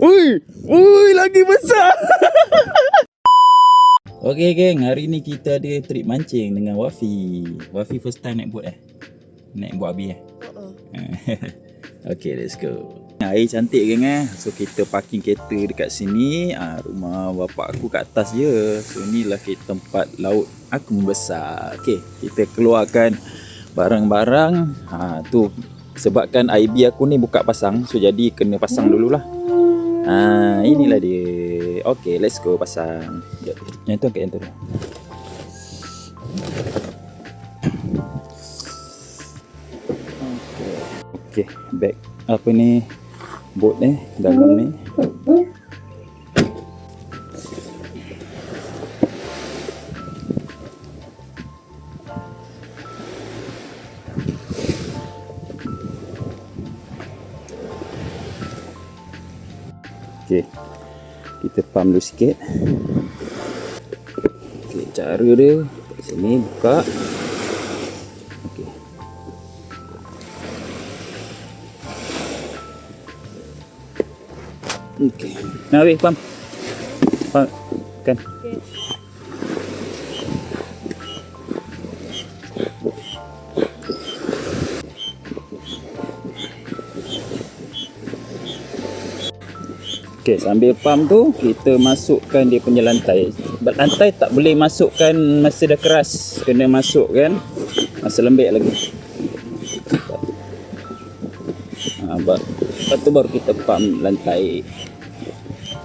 Ui, ui lagi besar. Okey geng, hari ni kita ada trip mancing dengan Wafi. Wafi first time naik boat eh? Naik boat Abi eh? okay, let's go. Air cantik geng eh. So kita parking kereta dekat sini. Ah, rumah bapak aku kat atas je. So inilah kita tempat laut aku membesar. Okay, kita keluarkan barang-barang. Ha, tu sebabkan IB aku ni buka pasang. So jadi kena pasang dululah. Ha, inilah dia. Okay, let's go pasang. Yang tu angkat yang tu. Okay, back apa ni boat ni dalam ni. Pump dulu sikit. Okay, cara dia kat sini buka. Okay. Okay. Nah, weh, pump. Pump. Kan. Okey, sambil pump tu kita masukkan dia punya lantai. Lantai tak boleh masukkan masa dah keras, kena masukkan masa lembek lagi. Ha, lepas tu baru kita pump lantai.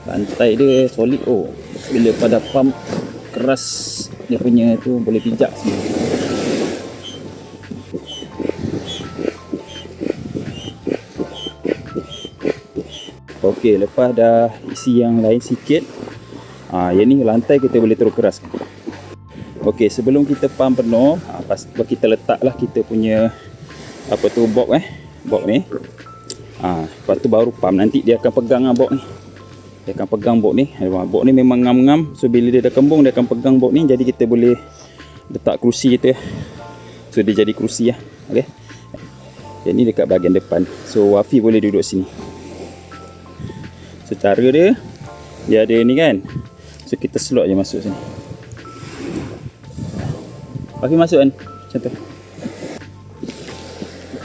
Lantai dia solid oh. Bila pada pump keras dia punya tu boleh pijak semua. Okey, lepas dah isi yang lain sikit, ah yang ni lantai kita boleh terus keraskan. Okey, sebelum kita pump penuh, ah, pas kita letaklah kita punya apa tu box eh, box ni. Ah, lepas tu baru pump nanti dia akan pegang ah box ni. Dia akan pegang box ni. Ah, Box ni memang ngam-ngam. So bila dia dah kembung dia akan pegang box ni jadi kita boleh letak kerusi kita. So dia jadi kerusi lah. Okey. Yang ni dekat bahagian depan. So Wafi boleh duduk sini. So cara dia Dia ada ni kan? So kita slot je masuk sini. Bagi masuk kan Macam tu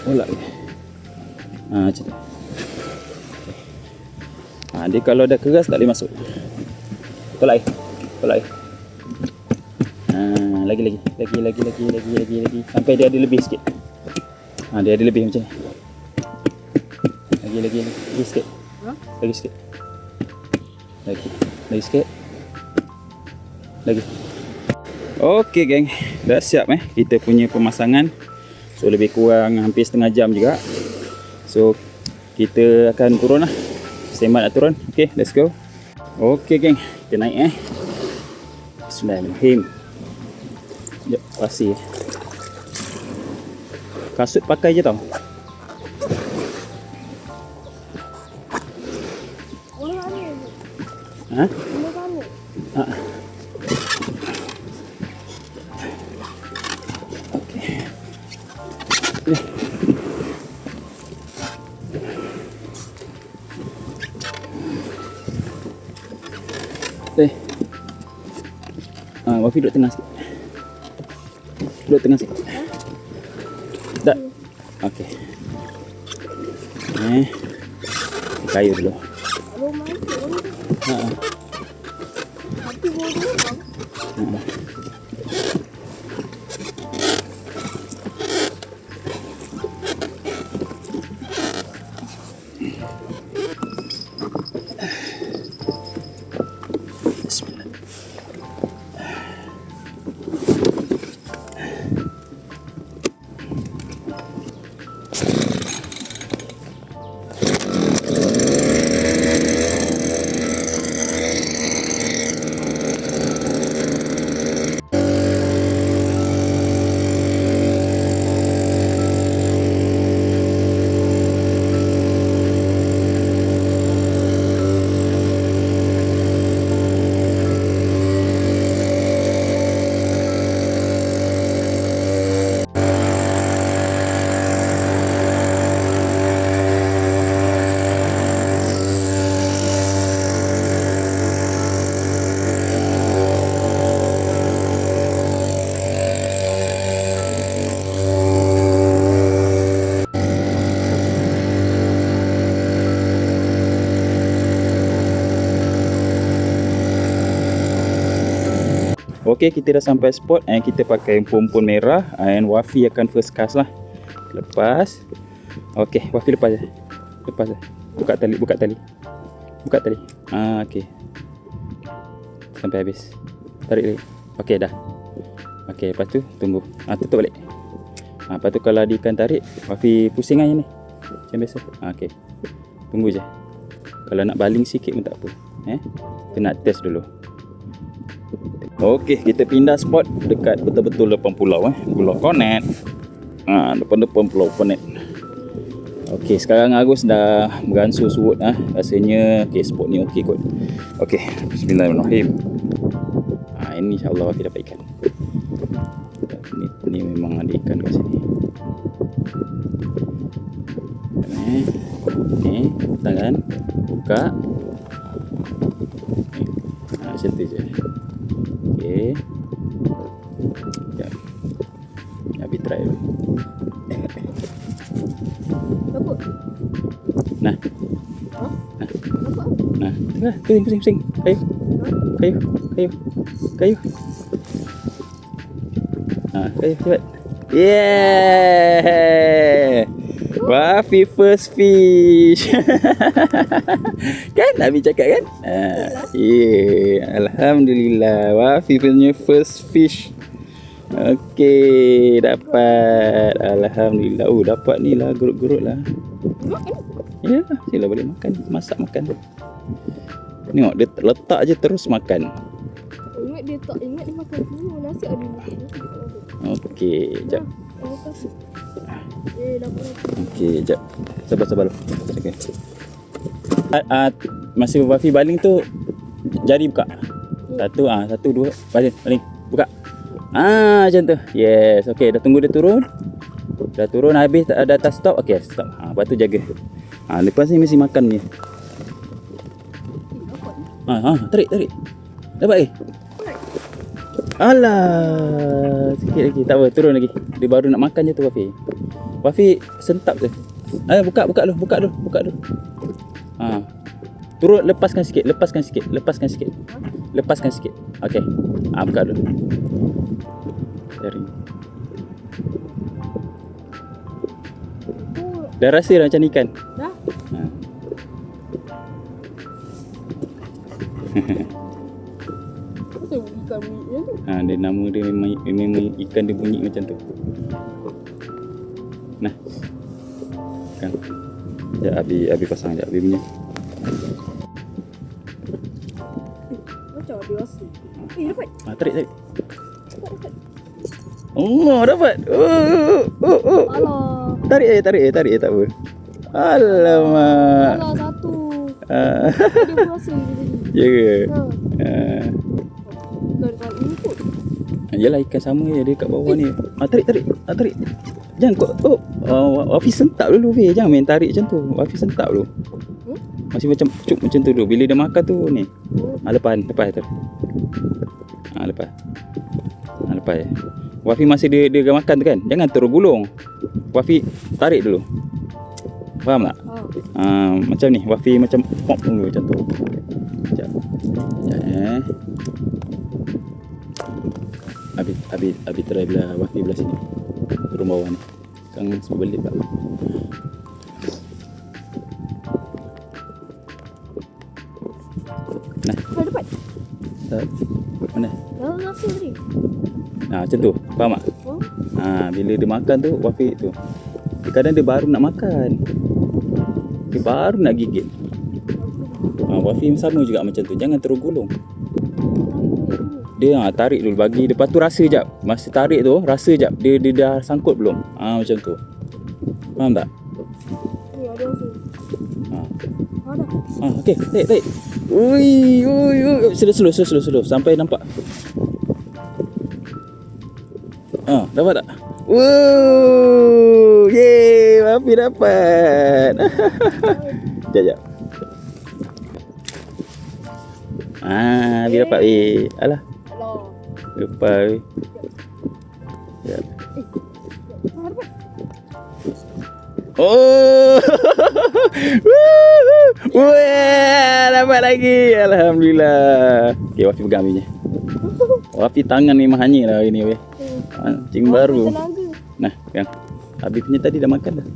Tolak dia ha, Macam tu. Ha, Dia kalau dah keras tak boleh masuk. Tolak air. Tolak air. Ha, lagi lagi. Lagi lagi lagi lagi lagi lagi. Sampai dia ada lebih sikit. Ha, dia ada lebih macam ni. Lagi lagi lagi, lagi sikit. Lagi sikit lagi. Lagi sikit. Lagi. Okey geng. Dah siap eh? Kita punya pemasangan. So lebih kurang hampir setengah jam juga. So kita akan turun lah. Semat nak turun. Okey let's go. Okey geng. Kita naik eh? Bismillahirrahmanirrahim. Sekejap pasir kasut pakai je tau Ha? Ha. Eh. Ah, Wafi duduk tengah sikit. Duduk tengah sikit. Tak. Okey. Eh. Kayu dulu. Okey, kita dah sampai spot and kita pakai pompon merah and Wafi akan first cast lah. Lepas. Okey, Wafi lepas je. Lepas je. Buka tali, buka tali. Buka tali. Ah, okey. Sampai habis. Tarik lagi. Okey, dah. Okey, lepas tu tunggu. Ah, tutup balik. Ah, lepas tu kalau dia ikan tarik, Wafi pusing aja ni. Macam biasa. Ah, okey. Tunggu je. Kalau nak baling sikit pun tak apa. Eh? Kita nak test dulu. Okey, kita pindah spot dekat betul-betul depan pulau eh. Pulau Konet. Ha, depan-depan pulau Konet. Okey, sekarang Agus dah beransur surut ah. Rasanya okey spot ni okey kot. Okey, bismillahirrahmanirrahim. Ha, ini insya-Allah kita dapat ikan. Ni, ni memang ada ikan kat sini. Ni, ni, tangan buka. Ha, macam tu je. Okey. Sekejap. Abi try dulu. Dapat? Nah, Ha? Dapat? nah. Tengah, pusing, pusing, pusing. Kayu. Kayu, kayu. Kayu. Ha, kayu, cepat. Yeah! Wafi first fish. kan Nabi cakap kan? Ha, yeah. Alhamdulillah. Wafi punya first fish. Okey, dapat. Alhamdulillah. Oh, dapat ni lah gerut-gerut lah. Ya, sila boleh makan. Masak makan. Tengok, dia letak je terus makan. Ingat dia tak ingat dia makan dulu nasi ada dulu. Okey, jap. Okey, jap. Sabar, sabar. Okey. Ah, ah, masa Wafi baling tu, jari buka. Satu, ah, satu, dua. Baling, baling. Buka. Ah, macam tu. Yes. Okey, dah tunggu dia turun. Dah turun habis dah dah atas stop. Okey, stop. Ha, lepas tu jaga. Ha, lepas ni mesti makan ni. Ni. Ha, ha, tarik, tarik. Dapat eh? Alah, sikit lagi. Tak apa, turun lagi. Dia baru nak makan je tu Wafi. Wafi sentap je. Eh, buka, buka dulu, buka dulu, buka dulu. Ha. Turun, lepaskan sikit, lepaskan sikit, lepaskan sikit. Lepaskan sikit. Okey. Ha, buka dulu. Oh, Dah rasa dah macam ikan. dah. Ha. Ha, dia nama dia memang, memang ikan dia bunyi macam tu. Nah. Kan. Ya, Abi Abi pasang je Abi punya. Macam ada rasa. Eh, dapat. Ha, tarik tarik. Dapat, dapat. Oh, dapat. Oh, oh, oh. Alah. Tarik je, tarik je, tarik je tak apa. Alamak. Alah, satu. Ha, Dia berasa je tadi. ya ke? Ha. Yalah ikan sama je dia kat bawah ni. Ha, tarik tarik. Ha, tarik. Jangan kau. Oh, uh, Wafi sentak dulu Fi. Jangan main tarik macam tu. Wafi sentak dulu. Hmm? Masih macam cuk macam tu dulu. Bila dia makan tu ni. Oh, Ha, lepas lepas tu. Ha, lepas. Ha, lepas je. Wafi masih dia dia makan tu kan. Jangan terus gulung. Wafi tarik dulu. Faham tak? ha. Ha, macam ni. Wafi macam pop dulu macam tu. Sekejap. Sekejap eh. Abi abi abi try belah Wafi belah sini. Turun bawah ni. Kang sebelit pak. Ha, dapat. Tak. Mana? Dah rasa tadi. Ha, macam tu. Faham tak? Oh, Ha, bila dia makan tu Wafi tu. Dia kadang dia baru nak makan. Dia baru nak gigit. Ha, Wafi sama juga macam tu. Jangan terus gulung. Dia ha, tarik dulu bagi lepas tu rasa jap. Masa tarik tu rasa jap dia dia dah sangkut belum? Ha macam tu. Faham tak? ni ada. Ha. Okey, tarik tarik. Ui ui ui slow slow slow slow, slow sampai nampak. Ha, dapat tak? Woo! Yeay, Wafi dapat. Jap jap. Ah, Abi dapat. Alah, Alah. Lupa dapat. Oh. Wah, dapat lagi. Alhamdulillah. Okey, Wafi pegang abinya. Wafi tangan memang hanyir lah hari ni weh. Mancing baru. Nah, yang Abi punya tadi dah makan dah.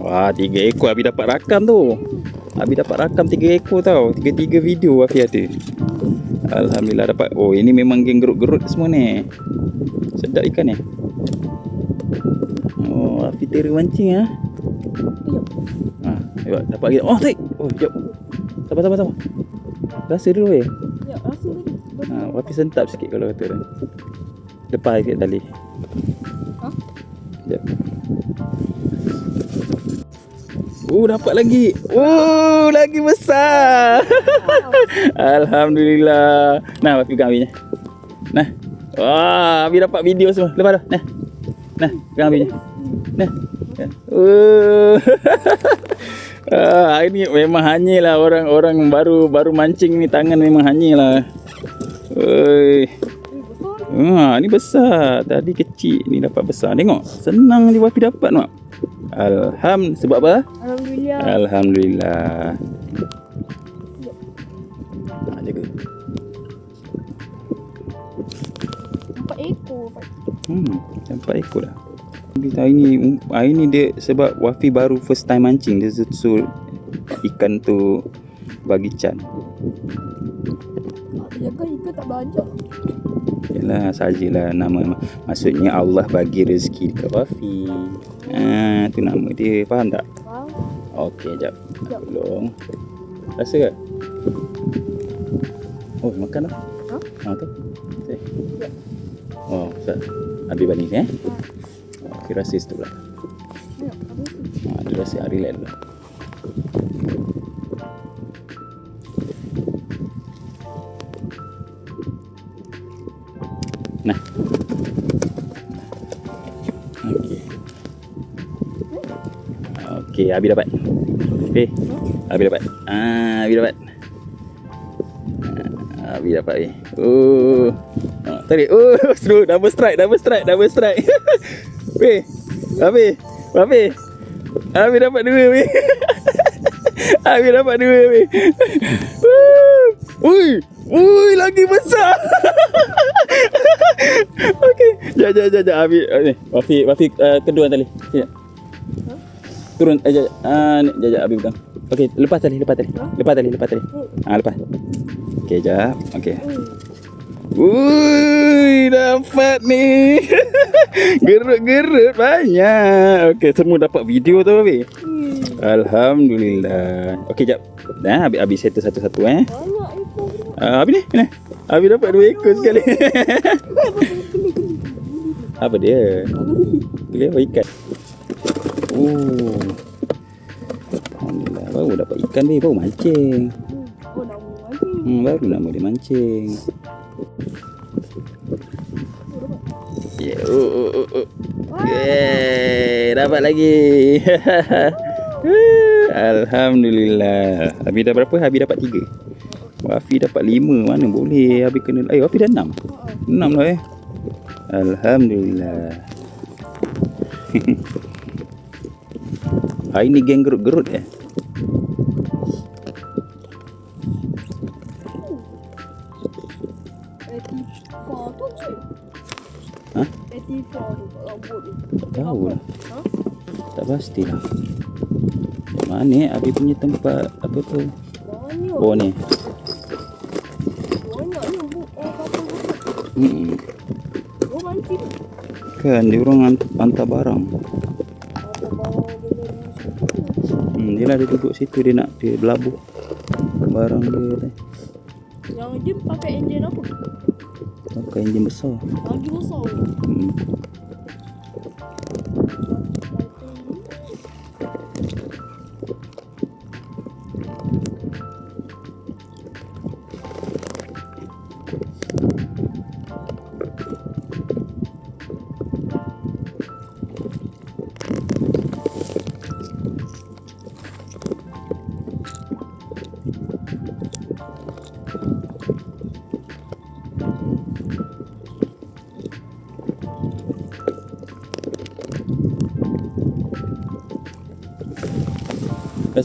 Wah, tiga ekor Abi dapat rakam tu. Abi dapat rakam tiga ekor tau. Tiga-tiga video Abi ada. Alhamdulillah dapat. Oh, ini memang geng gerut-gerut semua ni. Sedap ikan ni. Oh, Abi tera mancing ah. Ha, hebat. Dapat lagi. Oh, tak. Oh, jap. Sabar, sabar, sabar. Rasa dulu weh. Ya, rasa tadi. Ha, Wafi sentap sikit kalau kata. Lepas sikit tali. Ha? Sekejap. Oh, dapat lagi. Oh, lagi besar. Alhamdulillah. Nah, Wafi pegang abinya. Nah. Wah, Abi dapat video semua. Lepas dah. Nah. Nah, pegang abinya. Nah. Oh. ah, ini memang hanyir lah orang-orang baru baru mancing ni tangan memang hanyir lah. Oi. Ha, ni besar. Tadi kecil ni dapat besar. Tengok. Senang je Wafi dapat mak. Alham sebab apa? Alhamdulillah. Alhamdulillah. Ha, jaga. Empat ekor. Hmm, nampak ekor dah. Kita hari ni hari ni dia sebab Wafi baru first time mancing dia susul ikan tu bagi Chan. Ya kan ikan tak banyak. Yalah sajalah nama maksudnya Allah bagi rezeki dekat Wafi. Ha, tu nama dia. Faham tak? Faham? Okey, jap. Jap. Tolong. Rasa ke? Oh, makan dah. Ha? Ha, tu. Okey. Oh, Ustaz. Habis balik eh? Okey, rasa situ pula. Ya, tu? Ha, dia rasa hari lain Okey, Abi dapat. Okey. Abi dapat. Ah, Abi dapat. Ah, Abi dapat ni. Oh. Ah, tarik. Oh, seru. Double strike, double strike, double strike. Weh. Abi. Abi. Abi dapat dua weh. Abi dapat dua weh. Ui. Ui, lagi besar. Okey. Jap, jap, jap, jap. Abi, ni. Wafi, Wafi uh, kedua tali. Sekejap. Turun, eh, jap. Ah, ni, jap, Abi pegang. Okey, lepas tali, lepas tali. Lepas tali, lepas tali. Ah, lepas. Okey, jap. Okey. Ui, dapat ni. Gerut-gerut banyak. Okey, semua dapat video tu, Abi. Hmm. Alhamdulillah. Okey, jap. Dah, habis habis settle satu-satu eh. Banyak ekor. Ah, Abi ni, ni. Abi dapat dua ekor sekali. Apa dia? Apa ikan? Oh. Alhamdulillah. Baru dapat ikan ni, baru mancing. Hmm. Baru nama dia mancing. Yeah. Oh, oh, oh, oh. Yeay, dapat lagi. Alhamdulillah. Abi dah berapa? Abi dapat tiga. Wafi dapat lima. Mana boleh? Abi kena... Eh, Wafi dah enam. Enam lah eh. Alhamdulillah. Hari ni geng gerut-gerut eh. Ha? Tahu lah. Ha? Tak pasti lah. Mana eh? Abi punya tempat apa tu? Oh ni. Hmm. Oh. Kan dia orang hant- hantar barang. Dia duduk situ dia nak dia berlabuh barang dia. Yang dia pakai enjin apa? Pakai enjin besar. Lagi besar. Hmm.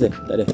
Rasa? Tak ada.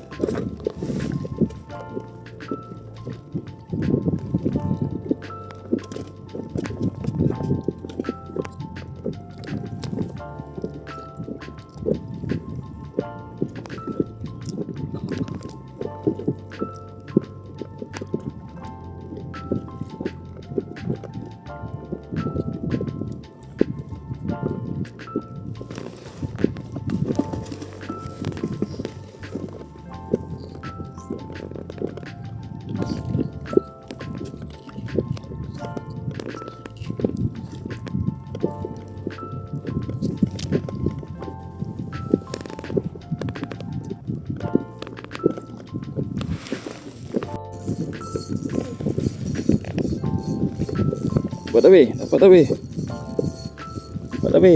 Dapat tak, Be? Dapat tak, Be? Dapat tak, Be?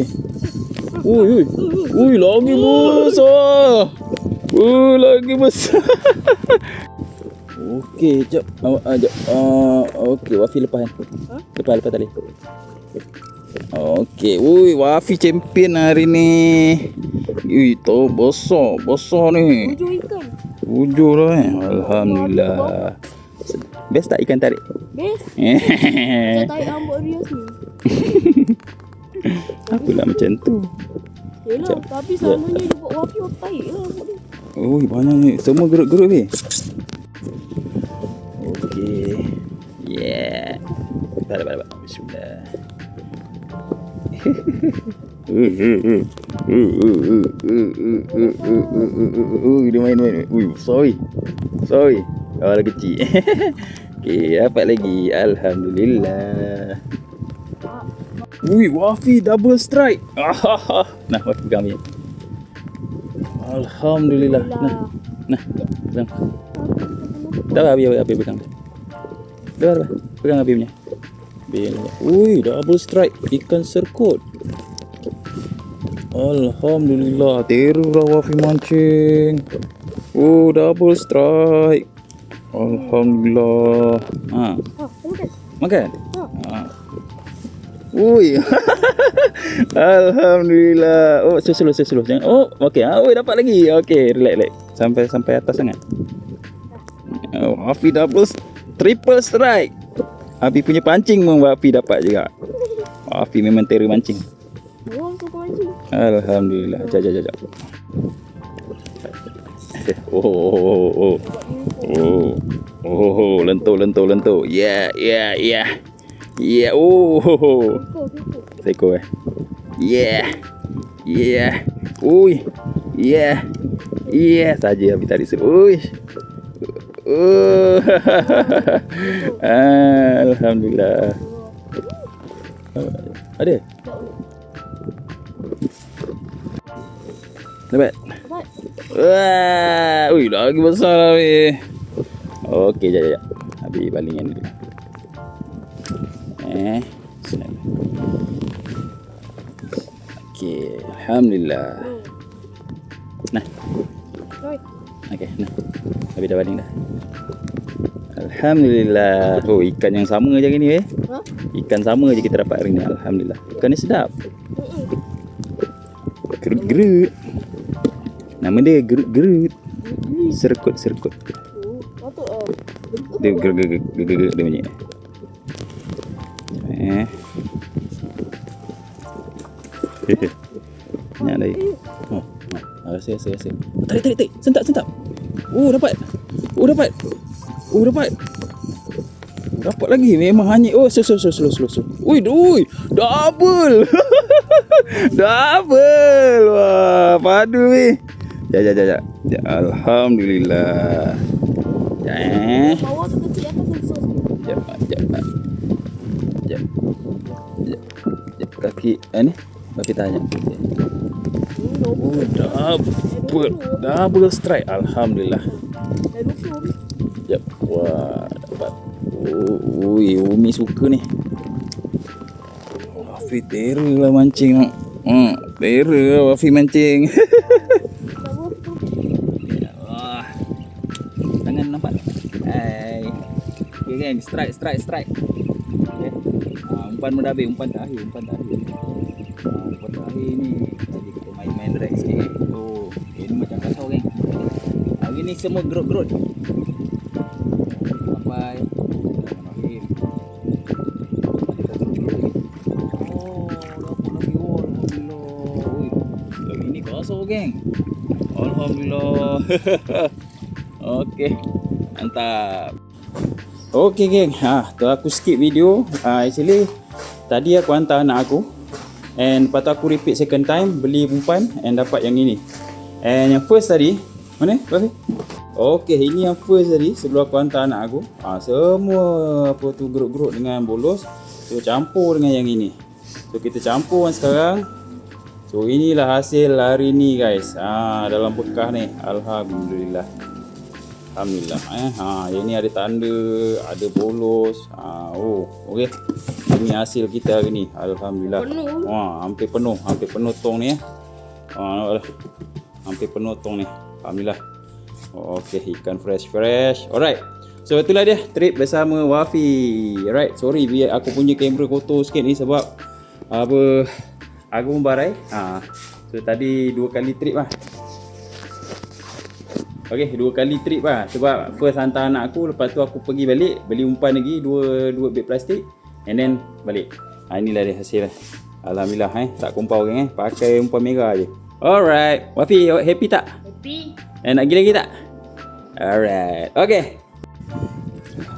Ui, ui. Ui, lagi besar. Ui, lagi besar. Okey, jap. Awak uh, jap. Uh, okey, Wafi lepas kan? Ha? Lepas, lepas tali. Okey, ui, Wafi champion hari ni. Ui, tu besar, besar ni. Hujung ikan. Ujur lah eh. Alhamdulillah. Best tak ikan tarik? Macam tarik rambut Rias ni. lah macam tu. Yelah, tapi selamanya dia buat wafi, wafi tarik lah rambut dia. Ui, banyak ni. Semua gerut-gerut ni. Okey. Yeah. Dapat, dapat, dapat. Bismillah. Dia main main. Ui, sorry. Sorry. Awal kecil. Okey, dapat lagi. Alhamdulillah. Ui, Wafi double strike. nah, Wafi pegang ni. Alhamdulillah. Nah, nah. Pegang. Dah habis, habis, habis pegang. Dah, dah. Pegang habis punya. Ui, double strike. Ikan serkut. Alhamdulillah. Terus lah Wafi mancing. Oh, double strike. Alhamdulillah. Ha, Ha, makan. makan? Ha. Ha. Ui. Alhamdulillah. Oh, slow slow slow slow. Jangan. Oh, okey. Ah, oi dapat lagi. Okey, relax relax. Sampai sampai atas sangat. Oh, Afi double triple strike. Afi punya pancing pun Afi dapat juga. Afi memang terror mancing. Oh, suka mancing. Alhamdulillah. Jap jap jap. Oh, oh, oh, oh. Oh. Oh, oh, lentur, lentur, lentur. Yeah, yeah, yeah. Yeah, oh. Kau, kau. Seekor eh. Yeah. Yeah. Ui. Yeah. Yeah. Saja habis tadi suruh. Ui. Oh. Alhamdulillah. Ada? Dapat? Wah, ui lagi besar lah weh. Okey, jap jap. Habis balingan dulu. Eh, bismillah. Okey, alhamdulillah. Nah, Oi. okey, nah. Habis dah baling dah. Alhamdulillah. Oh, ikan yang sama je ni eh. Ha? Ikan sama je kita dapat hari ni. Alhamdulillah. Ikan ni sedap. Gerut-gerut. Nama dia gerut-gerut. Ni. Serkut-serkut. Oh, patut ah. Bentuk Dia gerut-gerut dia bunyi. Eh. Banyak lagi. Oh, rasa, rasa, rasa. Oh, tarik, tarik, tarik. Sentak, sentak. Oh, dapat. Oh, dapat. Oh, dapat. Dapat lagi. Memang hanyut. Oh, slow, slow, slow, slow, slow. slow. Ui, ui. Double. Double. Wah, padu ni. Jap, jap, jap, jap. Jap, Alhamdulillah. Jap, eh. bawah tu kecil atas besar sikit. Jap, jap. Jap. Jap. Jap kaki eh, ni. Kaki tanya. Oh, double. double. Double strike. Alhamdulillah. Jap. Wah, dapat. Oh, ui, Umi suka ni. Wafi terror lah mancing. Hmm, terror lah Wafi mancing. Geng. Strike, strike, strike. Okay. Ha, umpan pun. Umpan terakhir. Umpan terakhir. Ha, umpan terakhir ni. Jadi kita main-main drag sikit, geng. Oh, okay, ni macam kasau, geng. Hari ni semua gerut-gerut. Sampai. Bismillahirrahmanirrahim. Oh, geng. Alhamdulillah. Okey. Mantap. Okey geng. Ha, tu aku skip video. Ha, actually tadi aku hantar anak aku and lepas tu aku repeat second time beli umpan and dapat yang ini. And yang first tadi mana? Okey. Okey, ini yang first tadi sebelum aku hantar anak aku. Ha, semua apa tu geruk-geruk dengan bolos. So campur dengan yang ini. So kita campur kan sekarang. So inilah hasil hari ni guys. Ha dalam bekah ni. Alhamdulillah. Alhamdulillah eh. Ha, yang ni ada tanda, ada bolos. Ha, oh, okey. Ini hasil kita hari ni. Alhamdulillah. Penuh. Wah, hampir penuh, hampir penuh tong ni eh. Ha. Hampir penuh tong ni. Alhamdulillah. Okey, ikan fresh-fresh. Alright. So itulah dia trip bersama Wafi. Alright, sorry biar aku punya kamera kotor sikit ni sebab apa aku membarai. Ha. So tadi dua kali trip lah. Okey, dua kali trip lah sebab first hantar anak aku lepas tu aku pergi balik beli umpan lagi dua dua beg plastik and then balik. Ha, inilah dia hasil. Alhamdulillah eh tak kumpau orang eh pakai umpan merah je. Alright, Wafi happy tak? Happy. Eh, nak pergi lagi tak? Alright. Okay.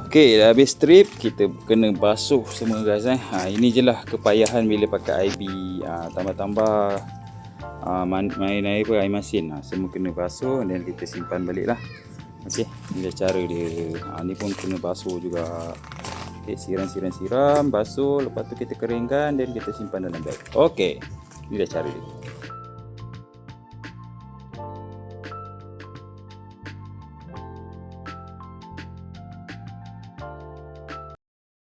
Okay, dah habis trip. Kita kena basuh semua guys eh. Ha, ini je lah kepayahan bila pakai IB. Ha, tambah-tambah ha, main, air apa, air masin. Ha, semua kena basuh dan kita simpan balik lah. Okay, ni dah cara dia. Ha, ni pun kena basuh juga. Okay, siram-siram-siram, basuh. Lepas tu kita keringkan dan kita simpan dalam beg. Okay, ni dah cara dia.